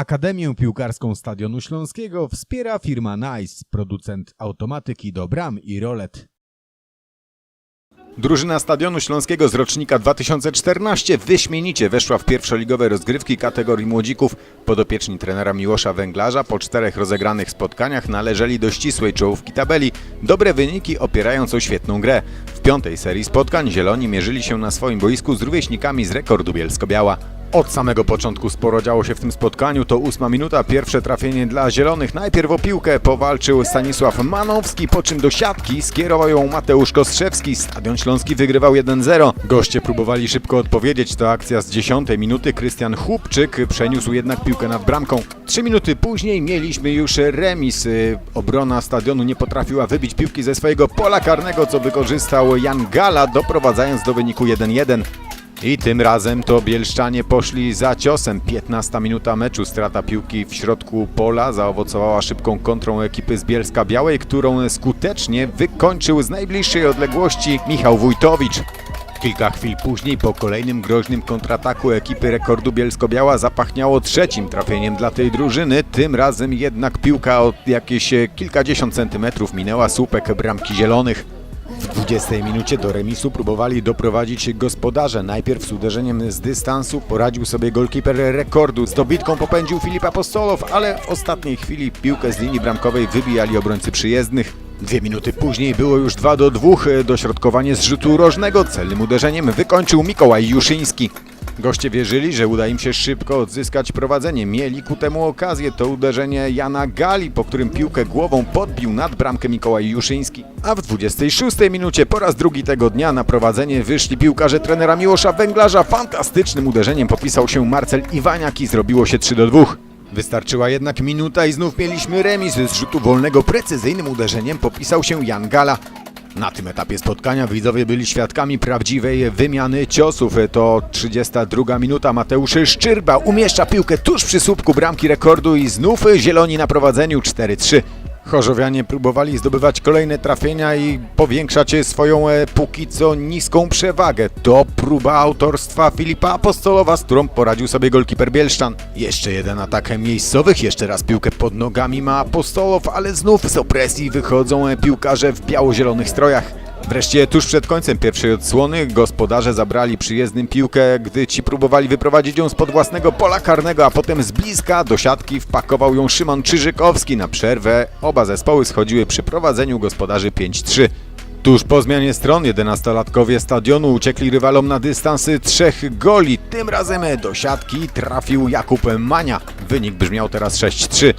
Akademię Piłkarską Stadionu Śląskiego wspiera firma Nice, producent automatyki do bram i rolet. Drużyna Stadionu Śląskiego z rocznika 2014 wyśmienicie weszła w pierwszoligowe rozgrywki kategorii młodzików. Podopieczni trenera Miłosza Węglarza po czterech rozegranych spotkaniach należeli do ścisłej czołówki tabeli. Dobre wyniki opierając o świetną grę. W piątej serii spotkań Zieloni mierzyli się na swoim boisku z rówieśnikami z rekordu Bielsko-Biała. Od samego początku sporo działo się w tym spotkaniu. To ósma minuta, pierwsze trafienie dla Zielonych. Najpierw o piłkę powalczył Stanisław Manowski, po czym do siatki skierował ją Mateusz Kostrzewski. Stadion Śląski wygrywał 1-0. Goście próbowali szybko odpowiedzieć. To akcja z dziesiątej minuty. Krystian Chłopczyk przeniósł jednak piłkę nad bramką. Trzy minuty później mieliśmy już remis. Obrona stadionu nie potrafiła wybić piłki ze swojego pola karnego, co wykorzystał Jan Gala, doprowadzając do wyniku 1-1. I tym razem to Bielszczanie poszli za ciosem. 15 minuta meczu, strata piłki w środku pola zaowocowała szybką kontrą ekipy z Bielska Białej, którą skutecznie wykończył z najbliższej odległości Michał Wójtowicz. Kilka chwil później po kolejnym groźnym kontrataku ekipy rekordu Bielsko-Biała zapachniało trzecim trafieniem dla tej drużyny. Tym razem jednak piłka od jakieś kilkadziesiąt centymetrów minęła słupek bramki zielonych. W 20 minucie do remisu próbowali doprowadzić gospodarze. Najpierw z uderzeniem z dystansu poradził sobie golkiper rekordu. Z dobitką popędził Filip Apostolow, ale w ostatniej chwili piłkę z linii bramkowej wybijali obrońcy przyjezdnych. Dwie minuty później było już 2 do 2. Dośrodkowanie z rzutu rożnego celnym uderzeniem wykończył Mikołaj Juszyński. Goście wierzyli, że uda im się szybko odzyskać prowadzenie. Mieli ku temu okazję. To uderzenie Jana Gali, po którym piłkę głową podbił nad bramkę Mikołaj Juszyński. A w 26 minucie po raz drugi tego dnia na prowadzenie wyszli piłkarze trenera Miłosza Węglarza. Fantastycznym uderzeniem popisał się Marcel Iwaniak i zrobiło się 3 do 2. Wystarczyła jednak minuta i znów mieliśmy remis. Z rzutu wolnego precyzyjnym uderzeniem popisał się Jan Gala. Na tym etapie spotkania widzowie byli świadkami prawdziwej wymiany ciosów. To 32 minuta. Mateusz Szczyrba umieszcza piłkę tuż przy słupku bramki rekordu i znów zieloni na prowadzeniu 4-3. Chorzowianie próbowali zdobywać kolejne trafienia i powiększać swoją e, póki co niską przewagę. To próba autorstwa Filipa Apostolowa, z którą poradził sobie golkiper Bielszczan. Jeszcze jeden atak miejscowych, jeszcze raz piłkę pod nogami ma Apostolow, ale znów z opresji wychodzą e, piłkarze w biało-zielonych strojach. Wreszcie tuż przed końcem pierwszej odsłony gospodarze zabrali przyjezdnym piłkę, gdy ci próbowali wyprowadzić ją spod własnego pola karnego, a potem z bliska do siatki wpakował ją Szymon Czyżykowski na przerwę. Oba zespoły schodziły przy prowadzeniu gospodarzy 5-3. Tuż po zmianie stron 11-latkowie stadionu uciekli rywalom na dystansy trzech goli. Tym razem do siatki trafił Jakub Mania. Wynik brzmiał teraz 6-3.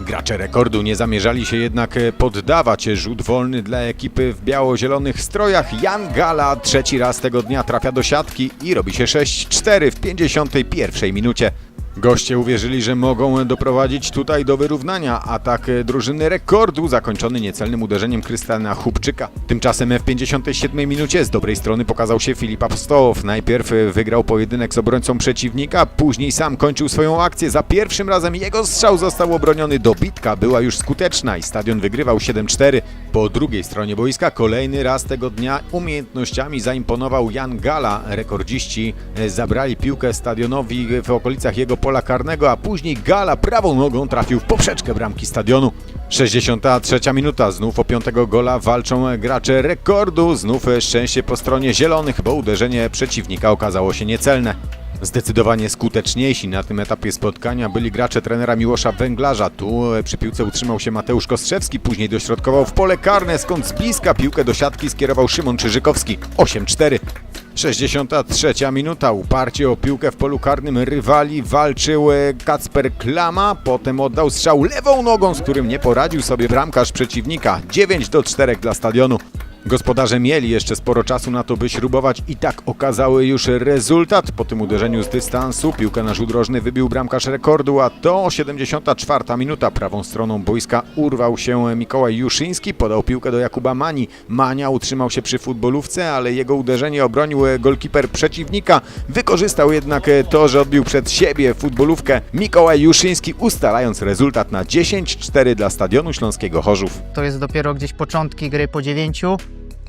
Gracze rekordu nie zamierzali się jednak e, poddawać. Rzut wolny dla ekipy w biało-zielonych strojach. Jan Gala trzeci raz tego dnia trafia do siatki i robi się 6-4 w 51 minucie. Goście uwierzyli, że mogą doprowadzić tutaj do wyrównania. Atak drużyny rekordu zakończony niecelnym uderzeniem Krystiana Chubczyka. Tymczasem w 57 minucie z dobrej strony pokazał się Filip Apostołow. Najpierw wygrał pojedynek z obrońcą przeciwnika, później sam kończył swoją akcję. Za pierwszym razem jego strzał został obroniony. Dobitka była już skuteczna i stadion wygrywał 7-4. Po drugiej stronie boiska kolejny raz tego dnia umiejętnościami zaimponował Jan Gala. Rekordziści zabrali piłkę stadionowi w okolicach jego pola karnego, a później Gala prawą nogą trafił w poprzeczkę bramki stadionu. 63 minuta, znów o piątego gola walczą gracze rekordu, znów szczęście po stronie zielonych, bo uderzenie przeciwnika okazało się niecelne. Zdecydowanie skuteczniejsi na tym etapie spotkania byli gracze trenera Miłosza Węglarza. Tu przy piłce utrzymał się Mateusz Kostrzewski, później dośrodkował w pole karne, skąd z bliska piłkę do siatki skierował Szymon Czyżykowski. 8-4. 63 minuta. Uparcie o piłkę w polu karnym rywali walczył e, Kacper Klama, potem oddał strzał lewą nogą, z którym nie poradził sobie bramkarz przeciwnika. 9 do 4 dla stadionu. Gospodarze mieli jeszcze sporo czasu na to, by śrubować i tak okazały już rezultat. Po tym uderzeniu z dystansu piłkę na rzut rożny wybił bramkarz rekordu, a to 74 minuta. Prawą stroną boiska urwał się Mikołaj Juszyński, podał piłkę do Jakuba Mani. Mania utrzymał się przy futbolówce, ale jego uderzenie obronił golkiper przeciwnika. Wykorzystał jednak to, że odbił przed siebie futbolówkę Mikołaj Juszyński, ustalając rezultat na 10-4 dla Stadionu Śląskiego Chorzów. To jest dopiero gdzieś początki gry po dziewięciu.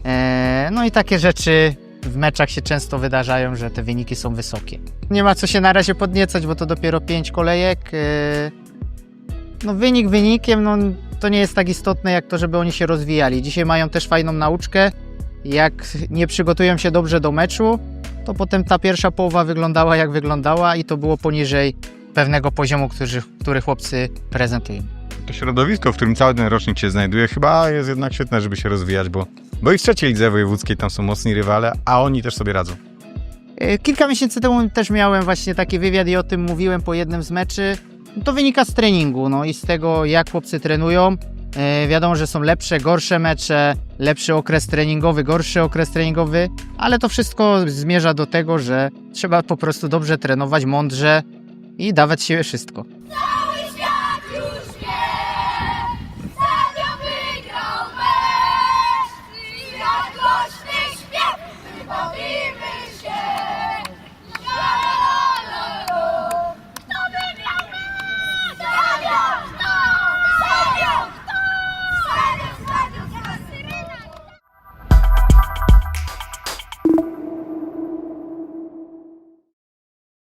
E, no i takie rzeczy w meczach się często wydarzają, że te wyniki są wysokie. Nie ma co się na razie podniecać, bo to dopiero pięć kolejek. Yy, No wynik wynikiem, no to nie jest tak istotne jak to, żeby oni się rozwijali. Dzisiaj mają też fajną nauczkę. Jak nie przygotują się dobrze do meczu, to potem ta pierwsza połowa wyglądała jak wyglądała i to było poniżej pewnego poziomu, który, który chłopcy prezentują. To środowisko, w którym cały ten rocznik się znajduje, chyba jest jednak świetne, żeby się rozwijać, bo, bo i w trzeciej lidze wojewódzkiej tam są mocni rywale, a oni też sobie radzą. E, Kilka miesięcy temu też miałem właśnie taki wywiad i o tym mówiłem po jednym z meczy. To wynika z treningu no i z tego, jak chłopcy trenują. E, Wiadomo, że są lepsze, gorsze mecze, lepszy okres treningowy, gorszy okres treningowy, ale to wszystko zmierza do tego, że trzeba po prostu dobrze trenować, mądrze i dawać siebie wszystko.